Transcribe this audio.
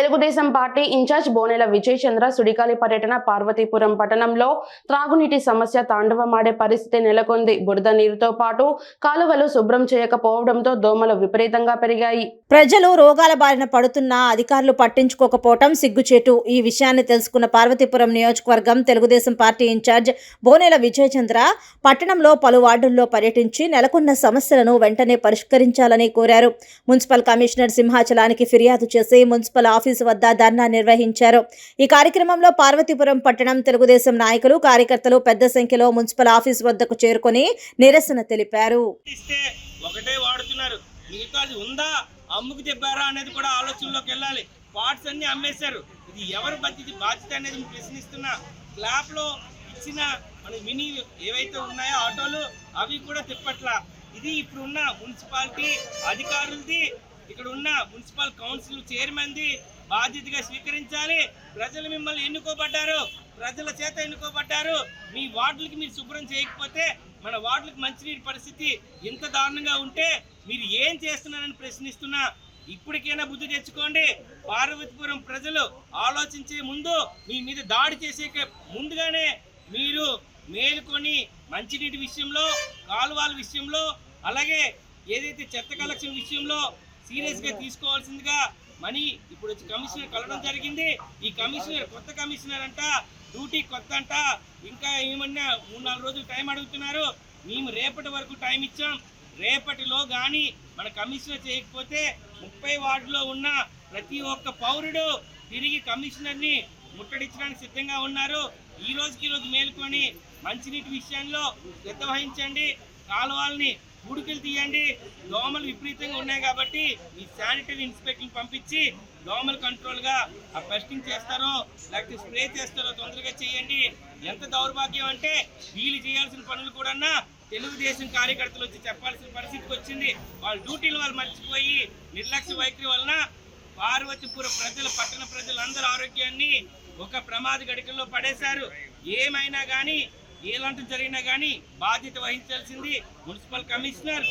Telugu Desam party incharge Bonela Vijay Chandra పర్యటన పార్వతీపురం పట్టణంలో త్రాగునీటి సమస్య తాండవమాడే పరిస్థితి నెలకొంది. బురద నీరుతో పాటు కాలువలు శుభ్రం చేయకపోవడంతో దోమలు విపరీతంగా పెరిగాయి. ప్రజలు రోగాల బారిన పడుతున్నా అధికారులు పట్టించుకోకపోవటం సిగ్గుచేటు. ఈ విషయాన్ని తెలుసుకున్న పార్వతీపురం నియోజకవర్గం తెలుగుదేశం పార్టీ ఇన్ఛార్జ్ బోనెల విజయచంద్ర పట్టణంలో పలు వార్డుల్లో పర్యటించి నెలకొన్న సమస్యలను వెంటనే పరిష్కరించాలని కోరారు. మున్సిపల్ కమిషనర్ సింహాచలానికి ఫిర్యాదు చేసి మున్సిపల్ ఆఫీస్ వద్ద ధర్నా నిర్వహించారు. ఈ కార్యక్రమంలో పార్వతీపురం పట్టణం తెలుగుదేశం నాయకులు కార్యకర్తలు పెద్ద సంఖ్యలో మున్సిపల్ ఆఫీసు వద్దకు చేరుకొని నిరసన తెలిపారు. ఒకటే వాడుతున్నారు. మిగతాది ఉందా? అమ్ముకు చెప్పారా అనేది కూడా ఆలోచనలోకి వెళ్ళాలి. పార్ట్స్ అన్ని అమ్మేశారు. ఇది ఎవరు బాధ్యత బాధ్యత అనేది ప్రశ్నిస్తున్నా. క్లాప్లో ఇచ్చిన మన మినీ ఏవైతే ఉన్నాయో ఆటోలు అవి కూడా తిప్పట్ల. ఇది ఇప్పుడున్న మున్సిపాలిటీ అధికారులది ఇక్కడ ఉన్న మున్సిపల్ కౌన్సిల్ చైర్మన్ది బాధ్యతగా స్వీకరించాలి. ప్రజలు మిమ్మల్ని ఎన్నుకోబడ్డారు. ప్రజల చేత ఎన్నుకోబడ్డారు. మీ వార్డులకి మీరు శుభ్రం చేయకపోతే మన వార్డులకు మంచినీటి పరిస్థితి ఇంత దారుణంగా ఉంటే మీరు ఏం చేస్తున్నారని ప్రశ్నిస్తున్నా. ఇప్పటికైనా బుద్ధి తెచ్చుకోండి. పార్వతీపురం ప్రజలు ఆలోచించే ముందు మీ మీద దాడి చేసే ముందుగానే మీరు మేలుకొని మంచినీటి విషయంలో కాలువల విషయంలో అలాగే ఏదైతే చెత్త కలెక్షన్ విషయంలో సీరియస్గా తీసుకోవాల్సిందిగా మనీ ఇప్పుడు వచ్చి కమిషనర్ కలవడం జరిగింది. ఈ కమిషనర్ కొత్త కమిషనర్ అంట డ్యూటీ కొత్త అంట. ఇంకా ఏమన్నా మూడు నాలుగు రోజులు టైం అడుగుతున్నారు. మేము రేపటి వరకు టైం ఇచ్చాం. రేపటిలో కానీ మన కమిషనర్ చేయకపోతే ముప్పై వార్డులో ఉన్న ప్రతి ఒక్క పౌరుడు తిరిగి కమిషనర్ని ముట్టడించడానికి సిద్ధంగా ఉన్నారు. ఈ రోజుకి ఈ రోజు మేలుకొని మంచినీటి విషయంలో శ్రద్ధ వహించండి కాలువల్ని పూడికలు తీయండి. దోమలు విపరీతంగా ఉన్నాయి కాబట్టి ఈ శానిటరీ ఇన్స్పెక్టర్ పంపించి దోమల కంట్రోల్గా ఆ పెస్టింగ్ చేస్తారో లేకపోతే స్ప్రే చేస్తారో తొందరగా చేయండి. ఎంత దౌర్భాగ్యం అంటే వీళ్ళు చేయాల్సిన పనులు కూడా తెలుగుదేశం కార్యకర్తలు వచ్చి చెప్పాల్సిన పరిస్థితికి వచ్చింది. వాళ్ళ డ్యూటీలు వాళ్ళు మర్చిపోయి నిర్లక్ష్య వైఖరి వలన పార్వతీపురం ప్రజలు పట్టణ ప్రజలందరూ ఆరోగ్యాన్ని ఒక ప్రమాద గడికల్లో పడేశారు. ఏమైనా కానీ ఎలాంటి జరిగినా కానీ బాధ్యత వహించాల్సింది మున్సిపల్ కమిషనర్.